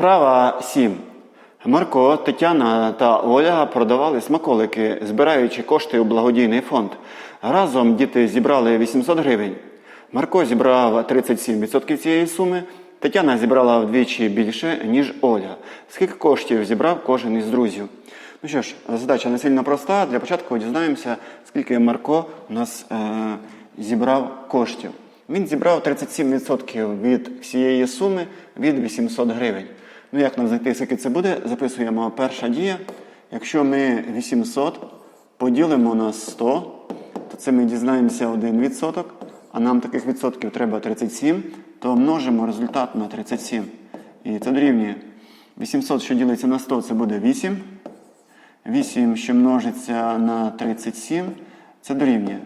Вправа 7. Марко, Тетяна та Оля продавали смаколики, збираючи кошти у благодійний фонд. Разом діти зібрали 800 гривень. Марко зібрав 37% цієї суми. Тетяна зібрала вдвічі більше, ніж Оля. Скільки коштів зібрав кожен із друзів? Ну що ж, задача не сильно проста. Для початку дізнаємося, скільки Марко у нас е, зібрав коштів. Він зібрав 37% від всієї суми від 800 гривень. Ну, як нам знайти, скільки це буде? Записуємо перша дія. Якщо ми 800 поділимо на 100, то це ми дізнаємося 1%, а нам таких відсотків треба 37, то множимо результат на 37. І це дорівнює 800, що ділиться на 100, це буде 8. 8, що множиться на 37, це дорівнює.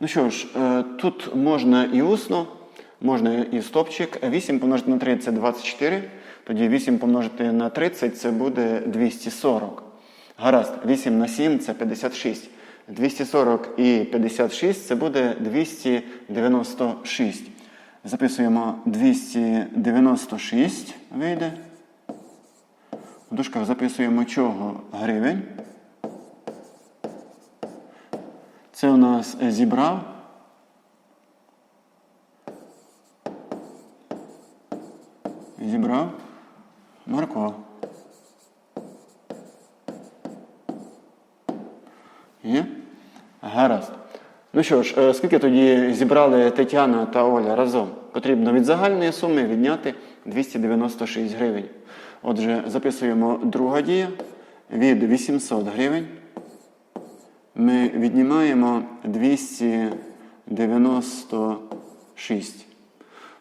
Ну що ж, е, тут можна і усно, можна і стопчик. 8 помножити на 3 це 24. Тоді 8 помножити на 30 це буде 240. Гаразд, 8 на 7 це 56. 240 і 56 це буде 296. Записуємо 296 вийде. В дужках записуємо чого гривень. Це у нас зібрав Марко. Є? Гаразд. Ну що ж, е, скільки тоді зібрали Тетяна та Оля разом? Потрібно від загальної суми відняти 296 гривень. Отже, записуємо друга дія від 800 гривень. Ми віднімаємо 296.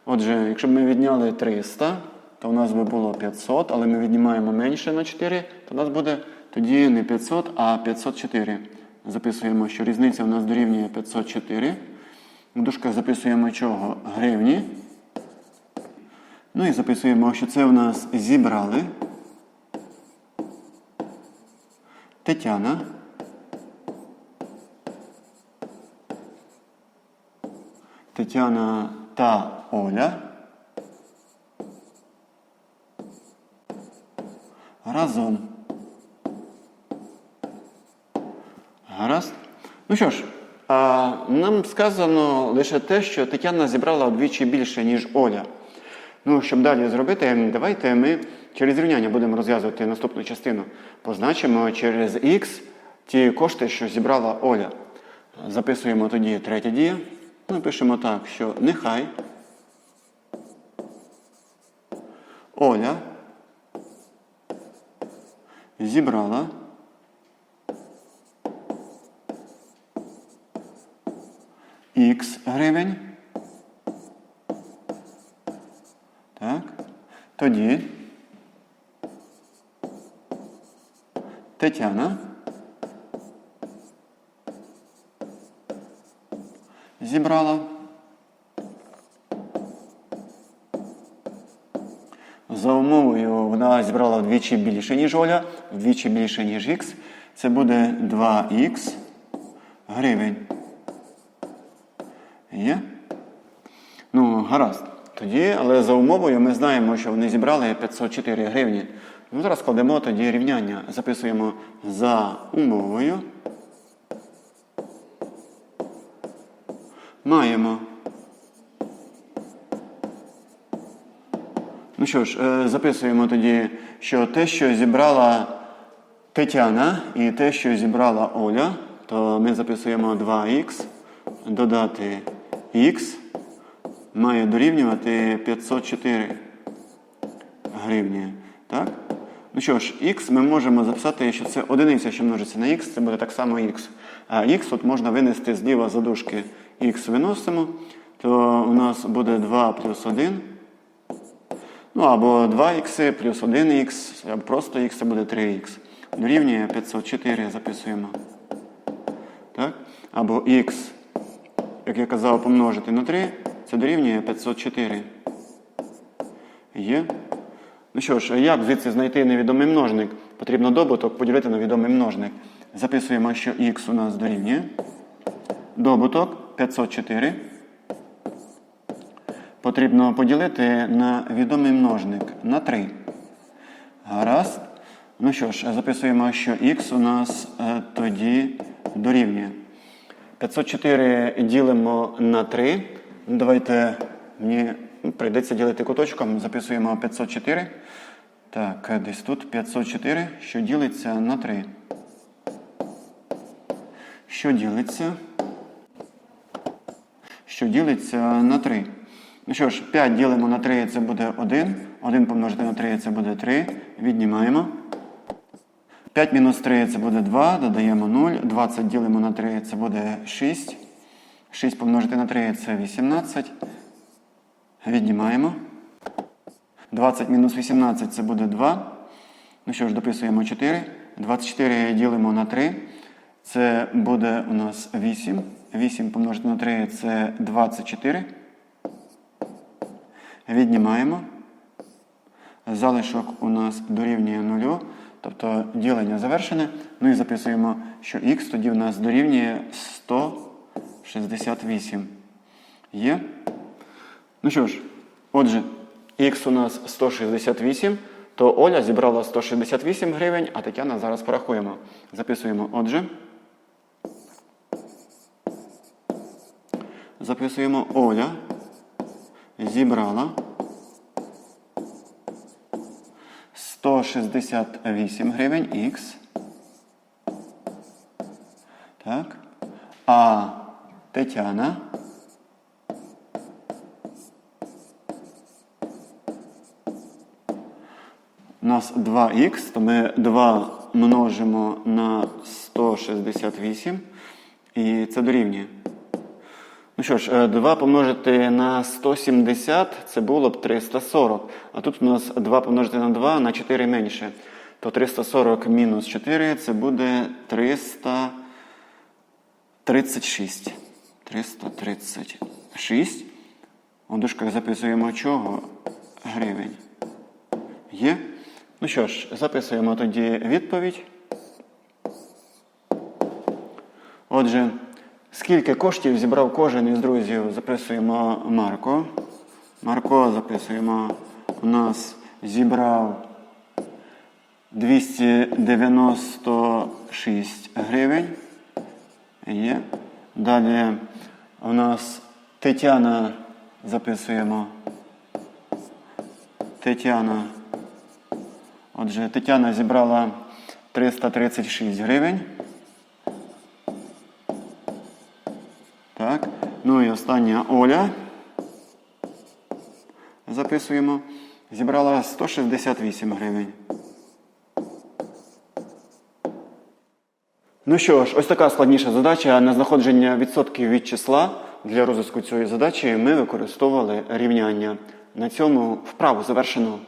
Отже, якщо б ми відняли 300, то у нас би було 500, але ми віднімаємо менше на 4, то у нас буде тоді не 500, а 504. Записуємо, що різниця у нас дорівнює 504. В дужках записуємо чого? Гривні. Ну і записуємо, що це у нас зібрали. Тетяна. Тетяна та Оля. Разом. Гаразд. Ну що ж, а, нам сказано лише те, що Тетяна зібрала вдвічі більше, ніж Оля. Ну, щоб далі зробити, давайте ми через рівняння будемо розв'язувати наступну частину. Позначимо через Х ті кошти, що зібрала Оля. Записуємо тоді третя дія. Ми пишемо так, що нехай Оля зібрала Х гривень. Так. Тоді Тетяна зібрала за умовою вона зібрала вдвічі більше, ніж Оля, вдвічі більше, ніж Х. Це буде 2х гривень. Є? Ну, гаразд. Тоді, але за умовою ми знаємо, що вони зібрали 504 гривні. Ну, зараз кладемо тоді рівняння. Записуємо за умовою. Маємо. Ну що ж, е, записуємо тоді, що те, що зібрала Тетяна, і те, що зібрала Оля, то ми записуємо 2х, додати х має дорівнювати 504 гривні. Так? Ну що ж, х ми можемо записати, що це одиниця, що множиться на х, це буде так само х. А х тут можна винести зліва задушки х виносимо, то у нас буде 2 плюс 1. Ну або 2х плюс 1х, або просто х це буде 3х. Дорівнює 504 записуємо. Так? Або х, як я казав, помножити на 3, це дорівнює 504. Є. Ну що ж, як звідси знайти невідомий множник? Потрібно добуток поділити на відомий множник. Записуємо, що х у нас дорівнює. Добуток 504. Потрібно поділити на відомий множник на 3. Гаразд. Ну що ж, записуємо, що х у нас е, тоді дорівнює. 504 ділимо на 3. Ну, Давайте мені ну, прийдеться ділити куточком. Записуємо 504. Так, е, десь тут 504, що ділиться на 3. Що ділиться? Що ділиться на 3. Ну що ж, 5 ділимо на 3, це буде 1. 1 помножити на 3, це буде 3. Віднімаємо. 5 мінус 3 це буде 2, додаємо 0. 20 ділимо на 3, це буде 6. 6 помножити на 3 це 18. Віднімаємо. 20 мінус 18 це буде 2. Ну що ж, дописуємо 4. 24 ділимо на 3. Це буде у нас 8. 8 помножити на 3 це 24. Віднімаємо. Залишок у нас дорівнює 0, тобто ділення завершене. Ну і записуємо, що х тоді у нас дорівнює 168. Є? Ну що ж, отже, х у нас 168, то Оля зібрала 168 гривень, а Тетяна зараз порахуємо. Записуємо, отже. Записуємо Оля зібрала 168 гривень х. Так. А Тетяна у нас 2х, то ми 2 множимо на 168 і це дорівнює. Ну що ж, е, 2 помножити на 170 це було б 340. А тут у нас 2 помножити на 2 на 4 менше. То 340 мінус 4 це буде 336. 336. У дужках записуємо чого? Гривень. Є? Ну що ж, записуємо тоді відповідь. Отже, скільки коштів зібрав кожен із друзів, записуємо Марко. Марко записуємо. У нас зібрав 296 гривень. Є. Далі у нас Тетяна записуємо. Тетяна. Отже, Тетяна зібрала 336 гривень. Так. Ну і остання Оля. Записуємо. Зібрала 168 гривень. Ну що ж, ось така складніша задача на знаходження відсотків від числа. Для розвитку цієї задачі ми використовували рівняння. На цьому вправу завершено.